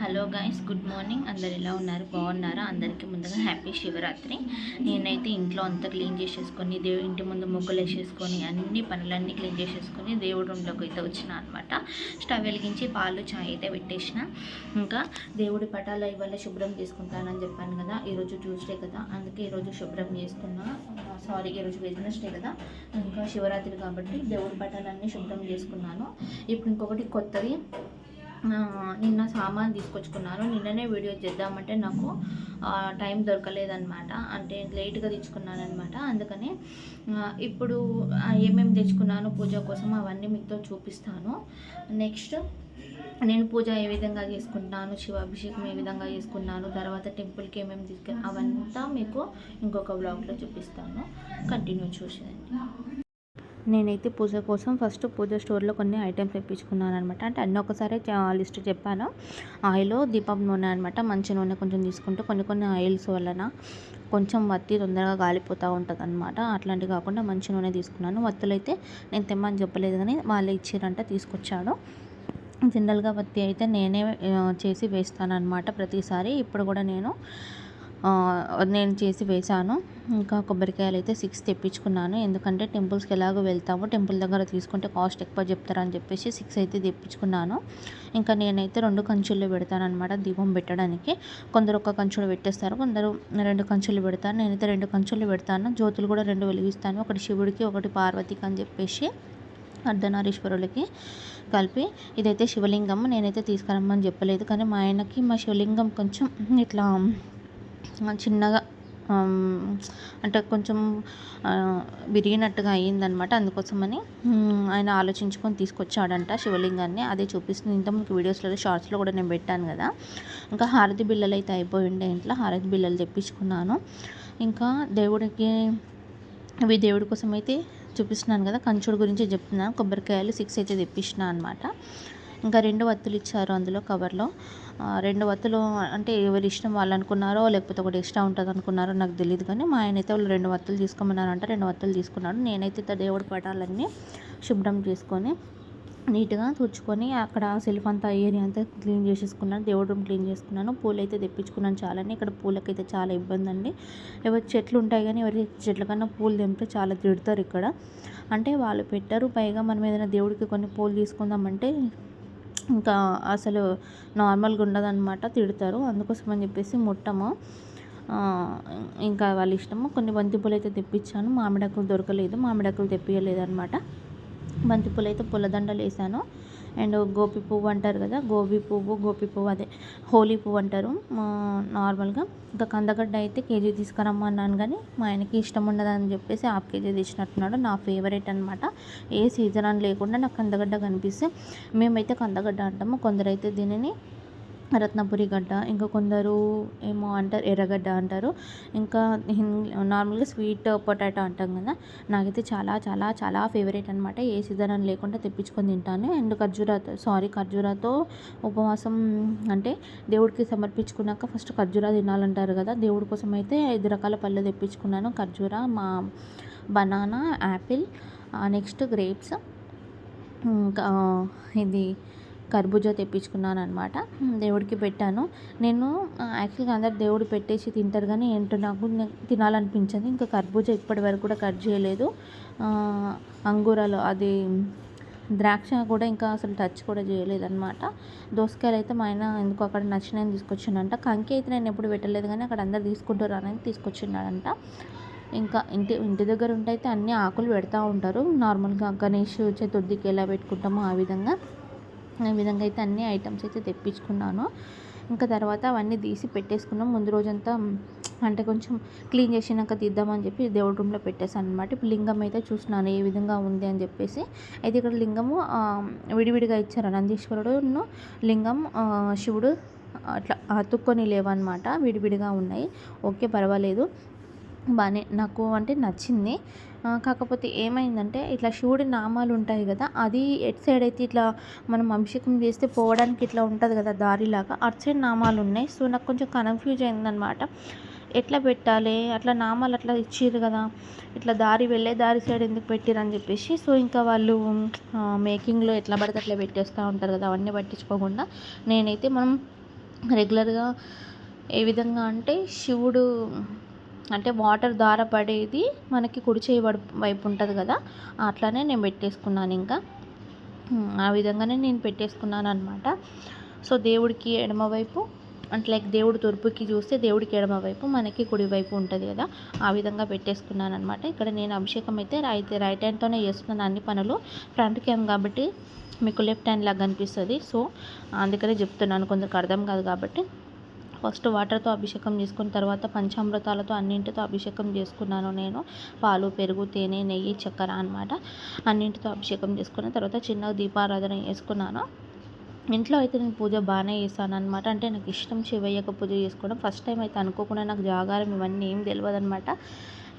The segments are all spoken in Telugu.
హలో గైస్ గుడ్ మార్నింగ్ అందరు ఎలా ఉన్నారు? బాగున్నారా? అందరికీ ముందుగా హ్యాపీ శివరాత్రి. నేనైతే ఇంట్లో అంతా క్లీన్ చేసేసుకొని దేవు ఇంటి ముందు ముగ్గులు వేసేసుకొని అన్ని పనులన్నీ క్లీన్ చేసేసుకొని దేవుడి రూమ్లోకి అయితే వచ్చిన అనమాట స్టవ్ వెలిగించి పాలు చాయ్ అయితే పెట్టేసిన. ఇంకా దేవుడి పటాలు ఇవాళ శుభ్రం చేసుకుంటానని చెప్పాను కదా ఈరోజు ట్యూస్డే కదా అందుకే ఈరోజు శుభ్రం చేసుకున్నా. సారీ ఈరోజు వెజ్నెస్డే కదా. ఇంకా శివరాత్రి కాబట్టి దేవుడి పటాలన్నీ శుభ్రం చేసుకున్నాను. ఇప్పుడు ఇంకొకటి కొత్తది. నిన్న సామాన్ తీసుకొచ్చుకున్నాను నిన్ననే వీడియో చేద్దామంటే నాకు టైం దొరకలేదన్నమాట. అంటే లేట్గా తెచ్చుకున్నాను అనమాట అందుకని ఇప్పుడు ఏమేమి తెచ్చుకున్నాను పూజ కోసం అవన్నీ మీతో చూపిస్తాను. నెక్స్ట్ నేను పూజ ఏ విధంగా చేసుకుంటున్నాను శివాభిషేకం ఏ విధంగా చేసుకున్నాను తర్వాత టెంపుల్కి ఏమేమి తీసుకెళ్ళి అవంతా మీకు ఇంకొక బ్లాగ్లో చూపిస్తాను. కంటిన్యూ చూసేయండి. నేనైతే పూజ కోసం ఫస్ట్ పూజ స్టోర్లో కొన్ని ఐటమ్స్ తెప్పించుకున్నాను అనమాట అంటే అన్నీ ఒకసారి లిస్ట్ చెప్పాను. ఆయిల్ దీపం నూనె అనమాట మంచి నూనె కొంచెం తీసుకుంటే కొన్ని కొన్ని ఆయిల్స్ వలన కొంచెం వత్తి తొందరగా గాలిపోతూ ఉంటుంది అనమాట అట్లాంటివి కాకుండా మంచి నూనె తీసుకున్నాను. వత్తులు అయితే నేను తెమ్మని చెప్పలేదు కానీ వాళ్ళు ఇచ్చారంట తీసుకొచ్చాడు. జనరల్గా వత్తి అయితే నేనే చేసి వేస్తాను అనమాట ప్రతిసారి. ఇప్పుడు కూడా నేను నేను చేసి వేశాను. ఇంకా కొబ్బరికాయలు అయితే సిక్స్ తెప్పించుకున్నాను. ఎందుకంటే టెంపుల్స్కి ఎలాగో వెళ్తాము టెంపుల్ దగ్గర తీసుకుంటే కాస్ట్ ఎక్కువ చెప్తారని చెప్పేసి సిక్స్ అయితే తెప్పించుకున్నాను. ఇంకా నేనైతే రెండు కంచుల్లో పెడతానమాట దీపం పెట్టడానికి. కొందరు ఒక కంచులు పెట్టేస్తారు కొందరు రెండు కంచులు పెడతారు. నేనైతే రెండు కంచులు పెడతాను. జ్యోతులు కూడా రెండు వెలిగిస్తాను. ఒకటి శివుడికి ఒకటి పార్వతికి అని చెప్పేసి అర్ధనారీశ్వరులకి కలిపి ఇదైతే శివలింగం. నేనైతే తీసుకురమ్మని చెప్పలేదు. కానీ మా ఆయనకి మా శివలింగం కొంచెం ఇట్లా చిన్నగా అంటే కొంచెం విరిగినట్టుగా అయ్యిందనమాట అందుకోసమని ఆయన ఆలోచించుకొని తీసుకొచ్చాడంట శివలింగాన్ని. అదే చూపిస్తుంది. ఇంత మీకు వీడియోస్లో షార్ట్స్లో కూడా నేను పెట్టాను కదా. ఇంకా హారతి బిళ్ళలు అయితే అయిపోయి ఉండే ఇంట్లో. హారతి బిళ్ళలు తెప్పించుకున్నాను. ఇంకా దేవుడికి ఇవి దేవుడి కోసం అయితే చూపిస్తున్నాను కదా. కంచుడు గురించి చెప్తున్నాను కొబ్బరికాయలు సిక్స్ అయితే తెప్పించిన అనమాట ఇంకా రెండు వత్తులు ఇచ్చారు అందులో కవర్లో. రెండు వత్తులు అంటే ఎవరి ఇష్టం వాళ్ళు అనుకున్నారో లేకపోతే ఒకటి ఎక్స్ట్రా ఉంటుంది అనుకున్నారో నాకు తెలియదు కానీ మా ఆయన అయితే వాళ్ళు రెండు వత్తులు తీసుకోమన్నారంట రెండు వత్తులు తీసుకున్నాడు. నేనైతే ఇత దేవుడి పటాలన్నీ శుభ్రం చేసుకొని నీట్గా తుడుచుకొని అక్కడ సెల్ఫ్ అంతా ఏరియా అంతా క్లీన్ చేసేసుకున్నాను. దేవుడు రూమ్ క్లీన్ చేసుకున్నాను. పూలు అయితే తెప్పించుకున్నాను చాలని. ఇక్కడ పూలకైతే చాలా ఇబ్బంది అండి. ఎవరి చెట్లు ఉంటాయి కానీ ఎవరి చెట్ల కన్నా పూలు తెంపితే చాలా తిడతారు ఇక్కడ. అంటే వాళ్ళు పెట్టారు. పైగా మనం ఏదైనా దేవుడికి కొన్ని పూలు తీసుకుందామంటే ఇంకా అసలు నార్మల్గా ఉండదన్నమాట తిడతారు. అందుకోసం అని చెప్పేసి ముట్టము. ఇంకా వాళ్ళ ఇష్టము. కొన్ని బంతిపూలు అయితే తెప్పించాను. మామిడాకులు దొరకలేదు. మామిడాకులు తెప్పియలేదు అనమాట బంతిపూలు అయితే పూలదండలు వేసాను. అండ్ గోపి పువ్వు అంటారు కదా గోబీ పువ్వు గోపి పువ్వు అదే హోలీ పువ్వు అంటారు. నార్మల్గా ఇంకా కందగడ్డ అయితే కేజీ తీసుకురమ్మన్నాను కానీ మా ఆయనకి ఇష్టం ఉండదని చెప్పేసి హాఫ్ కేజీ తెచ్చినట్టున్నాడు నా ఫేవరెట్ అనమాట ఏ సీజన్ అని లేకుండా నాకు కందగడ్డ కనిపిస్తే మేమైతే కందగడ్డ అంటాము కొందరైతే దీనిని రత్నపురి గడ్డ ఇంకా కొందరు ఏమో అంటారు ఎర్రగడ్డ అంటారు. ఇంకా హిం- నార్మల్గా స్వీట్ పొటాటో అంటాం కదా నాకైతే చాలా చాలా చాలా ఫేవరెట్ అనమాట ఏ సీజన్ అని లేకుండా తెప్పించుకొని తింటాను. అండ్ ఖర్జూరాతో సారీ ఖర్జూరాతో ఉపవాసం అంటే దేవుడికి సమర్పించుకున్నాక ఫస్ట్ ఖర్జూరా తినాలంటారు కదా దేవుడి కోసం అయితే ఐదు రకాల పళ్ళు తెప్పించుకున్నాను. ఖర్జూరా మా బనానా యాపిల్ నెక్స్ట్ గ్రేప్స్ ఇంకా ఇది కర్బూజా తెప్పించుకున్నాను అనమాట దేవుడికి పెట్టాను. నేను యాక్చువల్గా అందరు దేవుడు పెట్టేసి తింటారు కానీ ఏంటో నాకు తినాలనిపించింది. ఇంకా కర్బూజా ఇప్పటి వరకు కూడా కట్ చేయలేదు. అంగూరాలు అది ద్రాక్ష కూడా ఇంకా అసలు టచ్ కూడా చేయలేదన్నమాట. దోసకాయలు అయితే మా ఆయన ఎందుకు అక్కడ నచ్చినవి తీసుకొచ్చిండంట. కంకి అయితే నేను ఎప్పుడు పెట్టలేదు కానీ అక్కడ అందరు తీసుకుంటారు అనేది తీసుకొచ్చిన్నాడంట ఇంకా ఇంటి ఇంటి దగ్గర ఉంటే అయితే అన్ని ఆకులు పెడతా ఉంటారు. నార్మల్గా గణేష్ చతుర్థికి ఎలా పెట్టుకుంటామో ఆ విధంగా. ఈ విధంగా అయితే అన్ని ఐటమ్స్ అయితే తెప్పించుకున్నాను. ఇంకా తర్వాత అవన్నీ తీసి పెట్టేసుకున్నాం. ముందు రోజంతా అంటే కొంచెం క్లీన్ చేసినాక తీద్దామని చెప్పి దేవుడి రూమ్లో పెట్టేశాను అనమాట ఇప్పుడు లింగం అయితే చూసినాను ఏ విధంగా ఉంది అని చెప్పేసి. అయితే ఇక్కడ లింగము విడివిడిగా ఇచ్చారు. నందీశ్వరుడును లింగం శివుడు అట్లా అతుక్కొని లేవన్నమాట. విడివిడిగా ఉన్నాయి. ఓకే పర్వాలేదు. బాగానే నాకు అంటే నచ్చింది. కాకపోతే ఏమైందంటే ఇట్లా శివుడి నామాలు ఉంటాయి కదా అది ఎట్ సైడ్ అయితే ఇట్లా మనం అభిషేకం చేస్తే పోవడానికి ఇట్లా ఉంటుంది కదా దారిలాగా అటు సైడ్ నామాలు ఉన్నాయి సో నాకు కొంచెం కన్ఫ్యూజ్ అయిందనమాట ఎట్లా పెట్టాలి? అట్లా నామాలు అట్లా ఇచ్చిర్రు కదా ఇట్లా దారి వెళ్ళే దారి సైడ్ ఎందుకు పెట్టిర్రు అని చెప్పేసి సో ఇంకా వాళ్ళు మేకింగ్లో ఎట్లా పడితే అట్లా పెట్టేస్తూ ఉంటారు కదా అవన్నీ పట్టించుకోకుండా. నేనైతే మనం రెగ్యులర్గా ఏ విధంగా అంటే శివుడు అంటే వాటర్ ద్వారా పడేది మనకి కుడి చేయి వైపు ఉంటుంది కదా అట్లానే నేను పెట్టేసుకున్నాను ఇంకా. ఆ విధంగానే నేను పెట్టేసుకున్నాను అనమాట సో దేవుడికి ఎడమవైపు అంటే లైక్ దేవుడు తూర్పుకి చూస్తే దేవుడికి ఎడమవైపు మనకి కుడివైపు ఉంటుంది కదా ఆ విధంగా పెట్టేసుకున్నాను అనమాట ఇక్కడ నేను అభిషేకం అయితే అయితే రైట్ హ్యాండ్తోనే చేస్తున్నాను అన్ని పనులు. ఫ్రంట్ క్యామ్ కాబట్టి మీకు లెఫ్ట్ హ్యాండ్ లాగా అనిపిస్తుంది. సో అందుకనే చెప్తున్నాను కొందరికి అర్థం కాదు కాబట్టి. ఫస్ట్ వాటర్తో అభిషేకం చేసుకున్న తర్వాత పంచామృతాలతో అన్నింటితో అభిషేకం చేసుకున్నాను నేను. పాలు పెరుగు తేనె నెయ్యి చక్కెర అనమాట అన్నింటితో అభిషేకం చేసుకున్న తర్వాత చిన్న దీపారాధన చేసుకున్నాను. ఇంట్లో అయితే నేను పూజ బాగానే చేస్తాను అనమాట అంటే నాకు ఇష్టం శివయ్యకు పూజ చేసుకోవడం. ఫస్ట్ టైం అయితే అనుకోకుండా నాకు జాగారం ఇవన్నీ ఏం తెలియదు అనమాట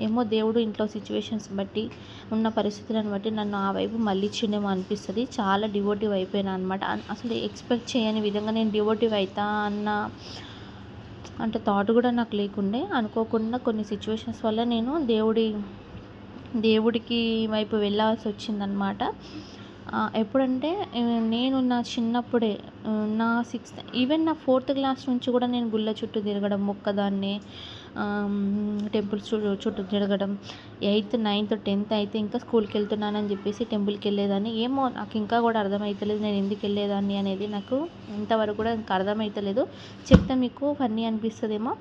ఏమో దేవుడు ఇంట్లో సిచ్యువేషన్స్ బట్టి ఉన్న పరిస్థితులను బట్టి నన్ను ఆ వైపు మళ్ళించిండేమో అనిపిస్తుంది. చాలా డివోటివ్ అయిపోయినా అనమాట అసలు ఎక్స్పెక్ట్ చేయని విధంగా నేను డివోటివ్ అవుతా అన్న అంటే థాట్ కూడా నాకు లేకుండే. అనుకోకుండా కొన్ని సిచ్యువేషన్స్ వల్ల నేను దేవుడి దేవుడికి వైపు వెళ్ళాల్సి వచ్చిందనమాట ఎప్పుడంటే నేను నా చిన్నప్పుడే నా సిక్స్త్ ఈవెన్ నా ఫోర్త్ క్లాస్ నుంచి కూడా నేను గుళ్ళ చుట్టూ తిరగడం ఒక్కదాన్నే టెంపుల్స్ చుట్టూ చుట్టూ తిరగడం ఎయిత్ నైన్త్ టెన్త్ అయితే ఇంకా స్కూల్కి వెళ్తున్నానని చెప్పేసి టెంపుల్కి వెళ్ళేదాన్ని. ఏమో నాకు ఇంకా కూడా అర్థమవుతలేదు నేను ఎందుకు వెళ్ళేదాన్ని అనేది నాకు ఇంతవరకు కూడా ఇంకా అర్థమవుతలేదు చెప్తే మీకు ఫన్నీ అనిపిస్తుందేమో.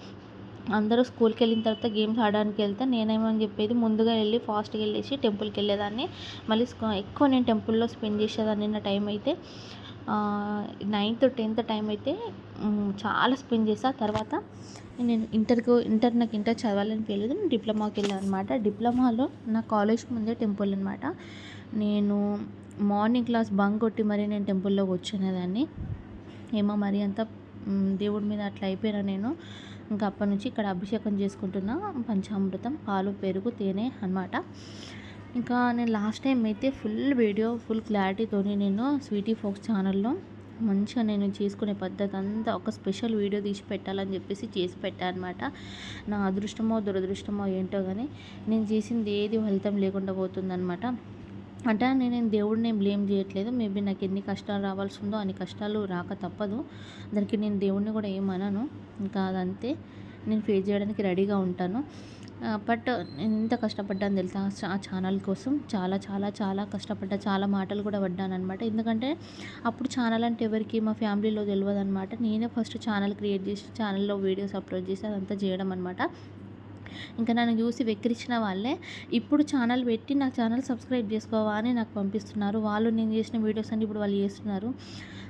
అందరూ స్కూల్కి వెళ్ళిన తర్వాత గేమ్స్ ఆడడానికి వెళ్తే నేనేమని చెప్పేది ముందుగా వెళ్ళి ఫాస్ట్గా వెళ్ళేసి టెంపుల్కి వెళ్ళేదాన్ని. మళ్ళీ ఎక్కువ నేను టెంపుల్లో స్పెండ్ చేసేదాన్ని నా టైం అయితే నైన్త్ టెన్త్ టైం అయితే చాలా స్పెండ్ చేసా. తర్వాత నేను ఇంటర్కు ఇంటర్ నాకు ఇంటర్ చదవాలని తెలియదు నేను డిప్లొమాకి వెళ్ళాను అనమాట డిప్లొమాలో నా కాలేజ్ ముందే టెంపుల్ అనమాట నేను మార్నింగ్ క్లాస్ బంక్ కొట్టి మరీ నేను టెంపుల్లోకి వచ్చేదాన్ని ఏమో మరి అంత దేవుడి మీద అట్లా అయిపోయినా నేను. ఇంకా అప్పటి నుంచి ఇక్కడ అభిషేకం చేసుకుంటున్న పంచామృతం పాలు పెరుగు తేనె అనమాట ఇంకా నేను లాస్ట్ టైం అయితే ఫుల్ వీడియో ఫుల్ క్లారిటీతో నేను స్వీటీ ఫోక్స్ ఛానల్లో మంచిగా నేను చేసుకునే పద్ధతి అంతా ఒక స్పెషల్ వీడియో తీసి పెట్టాలని చెప్పేసి చేసి పెట్టాను అనమాట నా అదృష్టమో దురదృష్టమో ఏంటో కానీ నేను చేసింది ఏది ఫలితం లేకుండా పోతుందన్నమాట. అంటే నేను దేవుడిని బ్లేమ్ చేయట్లేదు. మేబీ నాకు ఎన్ని కష్టాలు రావాల్సి ఉందో అన్ని కష్టాలు రాక తప్పదు. దానికి నేను దేవుడిని కూడా ఏమనను ఇంకా అదంతే. నేను ఫేస్ చేయడానికి రెడీగా ఉంటాను. బట్ నేను ఎంత కష్టపడ్డాను తెలుసా? ఆ ఛానల్ కోసం చాలా చాలా చాలా కష్టపడ్డా చాలా మాటలు కూడా పడ్డాను అనమాట ఎందుకంటే అప్పుడు ఛానల్ అంటే ఎవరికి? మా ఫ్యామిలీలో తెలియదు అనమాట నేనే ఫస్ట్ ఛానల్ క్రియేట్ చేసి ఛానల్లో వీడియోస్ అప్లోడ్ చేసి అదంతా చేయడం అనమాట ఇంకా నన్ను చూసి వెక్కిరించిన వాళ్ళే. ఇప్పుడు ఛానల్ పెట్టి నా ఛానల్ సబ్స్క్రైబ్ చేసుకోవా అని నాకు పంపిస్తున్నారు. వాళ్ళు నేను చేసిన వీడియోస్ అన్ని ఇప్పుడు వాళ్ళు చేస్తున్నారు.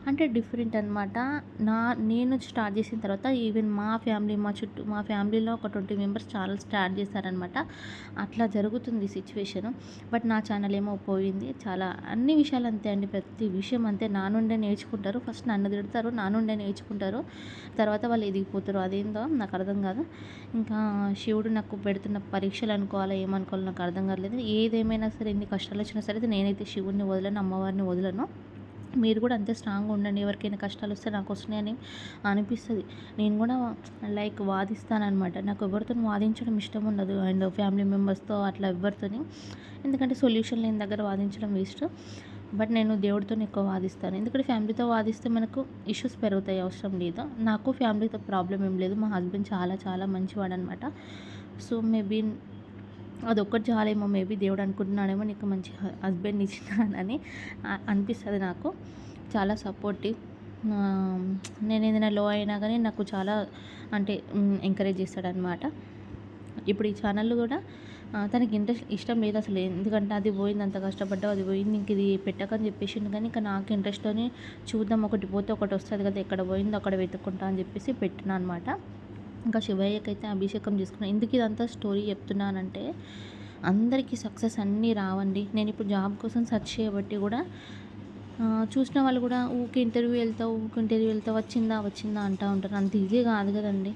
అంటే డిఫరెంట్ అనమాట నా నేను స్టార్ట్ చేసిన తర్వాత ఈవెన్ మా ఫ్యామిలీ మా చుట్టూ మా ఫ్యామిలీలో ఒక ట్వంటీ మెంబర్స్ ఛానల్ స్టార్ట్ చేశారనమాట అట్లా జరుగుతుంది సిచ్యువేషన్. బట్ నా ఛానల్ ఏమో పోయింది. చాలా అన్ని విషయాలు అంతే అండి. ప్రతి విషయం అంతే. నా నుండే నేర్చుకుంటారు. ఫస్ట్ నన్ను తిడతారు. నా నుండే నేర్చుకుంటారు. తర్వాత వాళ్ళు ఎదిగిపోతారు. అదేందో నాకు అర్థం కాదు. ఇంకా శివుడు నాకు పెడుతున్న పరీక్షలు అనుకోవాలా ఏమనుకోవాలో నాకు అర్థం కాలేదు ఏదేమైనా సరే ఎన్ని కష్టాలు వచ్చినా సరే నేనైతే శివుడిని వదలను అమ్మవారిని వదలను. మీరు కూడా అంతే స్ట్రాంగ్గా ఉండండి. ఎవరికైనా కష్టాలు వస్తే నాకు వస్తున్నాయని అనిపిస్తుంది. నేను కూడా లైక్ వాదిస్తానమాట నాకు ఎవరితో వాదించడం ఇష్టం ఉండదు. అండ్ ఫ్యామిలీ మెంబర్స్తో అట్లా ఎవరితోని ఎందుకంటే సొల్యూషన్ లేని దగ్గర వాదించడం వేస్ట్ బట్ నేను దేవుడితో ఎక్కువ వాదిస్తాను. ఎందుకంటే ఫ్యామిలీతో వాదిస్తే మనకు ఇష్యూస్ పెరుగుతాయి అవసరం లేదు. నాకు ఫ్యామిలీతో ప్రాబ్లం ఏం లేదు. మా హస్బెండ్ చాలా చాలా మంచివాడు అనమాట సో మేబీ అదొక్కటి చాలేమో మేబీ దేవుడు అనుకుంటున్నాడేమో నీకు మంచి హస్బెండ్ ఇచ్చినానని అనిపిస్తుంది నాకు. చాలా సపోర్టివ్. నేను ఏదైనా లో అయినా కానీ నాకు చాలా అంటే ఎంకరేజ్ చేస్తాడనమాట ఇప్పుడు ఈ ఛానల్ కూడా తనకి ఇంట్రెస్ట్ ఇష్టం లేదు అసలు. ఎందుకంటే అది పోయింది అంత కష్టపడ్డావు అది పోయింది ఇంక ఇది పెట్టకని చెప్పేసిండు కానీ ఇంకా నాకు ఇంట్రెస్ట్తోనే చూద్దాం ఒకటి పోతే ఒకటి వస్తుంది కదా ఎక్కడ పోయిందో అక్కడ వెతుక్కుంటా అని చెప్పేసి పెట్టినా అనమాట ఇంకా శివయ్యకైతే అభిషేకం చేసుకున్నాను ఎందుకు ఇదంతా స్టోరీ చెప్తున్నానంటే అందరికీ సక్సెస్ అన్నీ రావండి. నేను ఇప్పుడు జాబ్ కోసం సెర్చ్ చేయబట్టి కూడా చూసిన వాళ్ళు కూడా ఊకే ఇంటర్వ్యూ వెళ్తావు ఊకే ఇంటర్వ్యూ వెళ్తావు వచ్చిందా వచ్చిందా అంటూ ఉంటారు. అంత ఈజీ కాదు కదండి.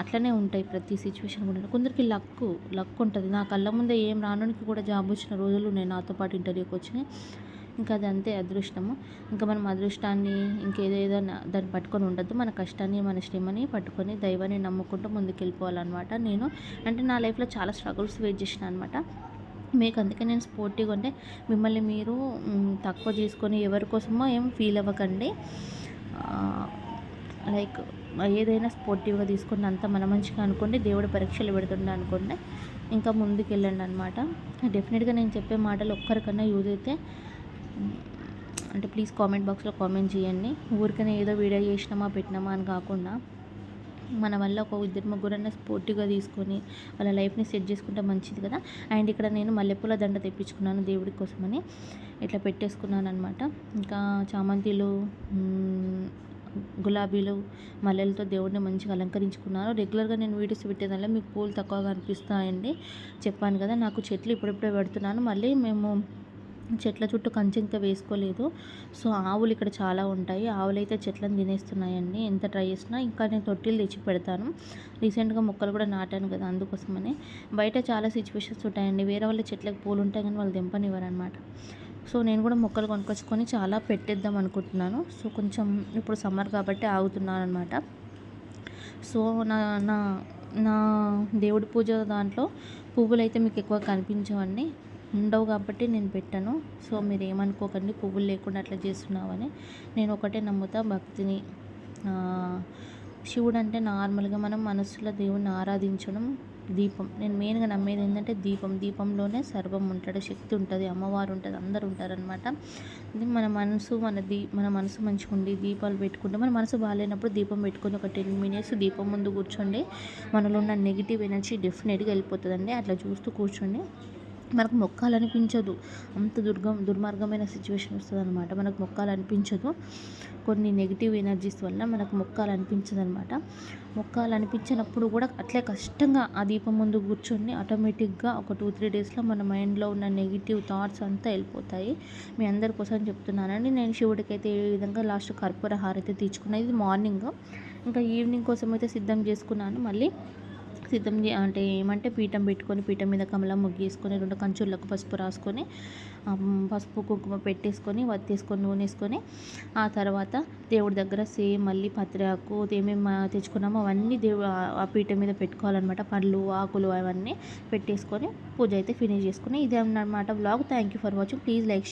అట్లనే ఉంటాయి ప్రతి సిచ్యువేషన్ కూడా. కొందరికి లక్ లక్ ఉంటుంది. నా కళ్ళ ముందే ఏం రానునికి కూడా జాబ్ వచ్చిన రోజులు నేను నాతో పాటు ఇంటర్వ్యూకి వచ్చినాయి ఇంకా అది అంతే అదృష్టము. ఇంకా మనం అదృష్టాన్ని ఇంకేదేదో దాన్ని పట్టుకొని ఉండద్దు. మన కష్టాన్ని మన శ్రమని పట్టుకొని దైవాన్ని నమ్ముకుంటూ ముందుకెళ్ళిపోవాలన్నమాట. నేను అంటే నా లైఫ్లో చాలా స్ట్రగుల్స్ ఫేస్ చేసిన అనమాట మీకు అందుకే నేను స్పోర్టివ్గా ఉంటే మిమ్మల్ని మీరు తక్కువ చేసుకొని ఎవరి కోసమో ఏం ఫీల్ అవ్వకండి. లైక్ ఏదైనా స్పోర్టివ్గా తీసుకుని అంతా మన మంచిగా అనుకోండి దేవుడు పరీక్షలు పెడుతుండే అనుకోండి ఇంకా ముందుకు వెళ్ళండి అనమాట డెఫినెట్గా నేను చెప్పే మాటలు ఒక్కరికన్నా యూజ్ అయితే అంటే ప్లీజ్ కామెంట్ బాక్స్లో కామెంట్ చేయండి. ఊరికనే ఏదో వీడియో చేసినామా పెట్టినామా అని కాకుండా మన వల్ల ఒక ఇద్దరు ముగ్గురన్నా స్పోర్టివ్గా తీసుకొని వాళ్ళ లైఫ్ని సెట్ చేసుకుంటే మంచిది కదా. అండ్ ఇక్కడ నేను మల్లెపూల దండ తెప్పించుకున్నాను దేవుడి కోసమని. ఇట్లా పెట్టేసుకున్నాను అనమాట ఇంకా చామంతిలు గులాబీలు మల్లెలతో దేవుడిని మంచిగా అలంకరించుకున్నాను. రెగ్యులర్గా నేను వీడియోస్ పెట్టేదానిలో మీకు పూలు తక్కువగా అనిపిస్తాయండి. చెప్పాను కదా నాకు చెట్లు ఇప్పుడిప్పుడే పెడుతున్నాను. మళ్ళీ మేము చెట్ల చుట్టూ కంచె ఇంకా వేసుకోలేదు. సో ఆవులు ఇక్కడ చాలా ఉంటాయి. ఆవులు అయితే చెట్లను తినేస్తున్నాయండి. ఎంత ట్రై చేసినా ఇంకా నేను తొట్టిలు తెచ్చి పెడతాను. రీసెంట్గా మొక్కలు కూడా నాటాను కదా అందుకోసమని. బయట చాలా సిచ్యువేషన్స్ ఉంటాయండి. వేరే వాళ్ళ చెట్లకు పూలు ఉంటాయి కానీ వాళ్ళు దింపనివ్వరు అనమాట సో నేను కూడా మొక్కలు కొనుక్కొచ్చుకొని చాలా పెట్టేద్దాం అనుకుంటున్నాను. సో కొంచెం ఇప్పుడు సమ్మర్ కాబట్టి ఆగుతున్నాను అనమాట సో నా నా నా దేవుడి పూజ దాంట్లో పువ్వులు అయితే మీకు ఎక్కువ కనిపించవండి. ఉండవు కాబట్టి నేను పెట్టాను. సో మీరు ఏమనుకోకండి పువ్వులు లేకుండా అట్లా చేస్తున్నామని నేను ఒకటే నమ్ముతా భక్తిని. శివుడు అంటే నార్మల్గా మనం మనసులో దేవుణ్ణి ఆరాధించడం దీపం. నేను మెయిన్గా నమ్మేది ఏంటంటే దీపం. దీపంలోనే సర్వం ఉంటాడు శక్తి ఉంటుంది అమ్మవారు ఉంటుంది అందరు ఉంటారనమాట ఇది మన మనసు మన దీ మన మనసు మంచిగా ఉండి దీపాలు పెట్టుకుంటే మన మనసు బాగాలేనప్పుడు దీపం పెట్టుకొని ఒక టెన్ మినిట్స్ దీపం ముందు కూర్చోండి. మనలో ఉన్న నెగిటివ్ ఎనర్జీ డెఫినెట్గా వెళ్ళిపోతుందండి. అట్లా చూస్తూ కూర్చోండి. మనకు మొక్కాలనిపించదు. అంత దుర్గం దుర్మార్గమైన సిచ్యువేషన్ వస్తుంది అనమాట మనకు మొక్కాలనిపించదు. కొన్ని నెగిటివ్ ఎనర్జీస్ వల్ల మనకు మొక్కాలనిపించదు అనమాట మొక్కాలనిపించినప్పుడు కూడా అట్లే కష్టంగా ఆ దీపం ముందు కూర్చొని ఆటోమేటిక్గా ఒక టూ త్రీ డేస్లో మన మైండ్లో ఉన్న నెగిటివ్ థాట్స్ అంతా వెళ్ళిపోతాయి. మీ అందరి కోసం చెప్తున్నానండి. నేను శివుడికైతే ఏ విధంగా లాస్ట్ కర్పూర హారతి తీర్చుకున్నాను ఇది మార్నింగ్ ఇంకా ఈవినింగ్ కోసం అయితే సిద్ధం చేసుకున్నాను. మళ్ళీ సిద్ధం అంటే ఏమంటే పీఠం పెట్టుకొని పీఠం మీద కమలం ముగ్గేసుకొని రెండు కంచుళ్ళకు పసుపు రాసుకొని పసుపు కుంకుమ పెట్టేసుకొని వత్తేసుకొని నూనె వేసుకొని ఆ తర్వాత దేవుడి దగ్గర సేమ్ మళ్ళీ పత్రాకు ఏమేమి తెచ్చుకున్నామో అవన్నీ దేవు ఆ- పీఠం మీద పెట్టుకోవాలన్నమాట. పళ్ళు ఆకులు అవన్నీ పెట్టేసుకొని పూజ అయితే ఫినిష్ చేసుకుని ఇదే అన్నమాట blog thank you for watching please like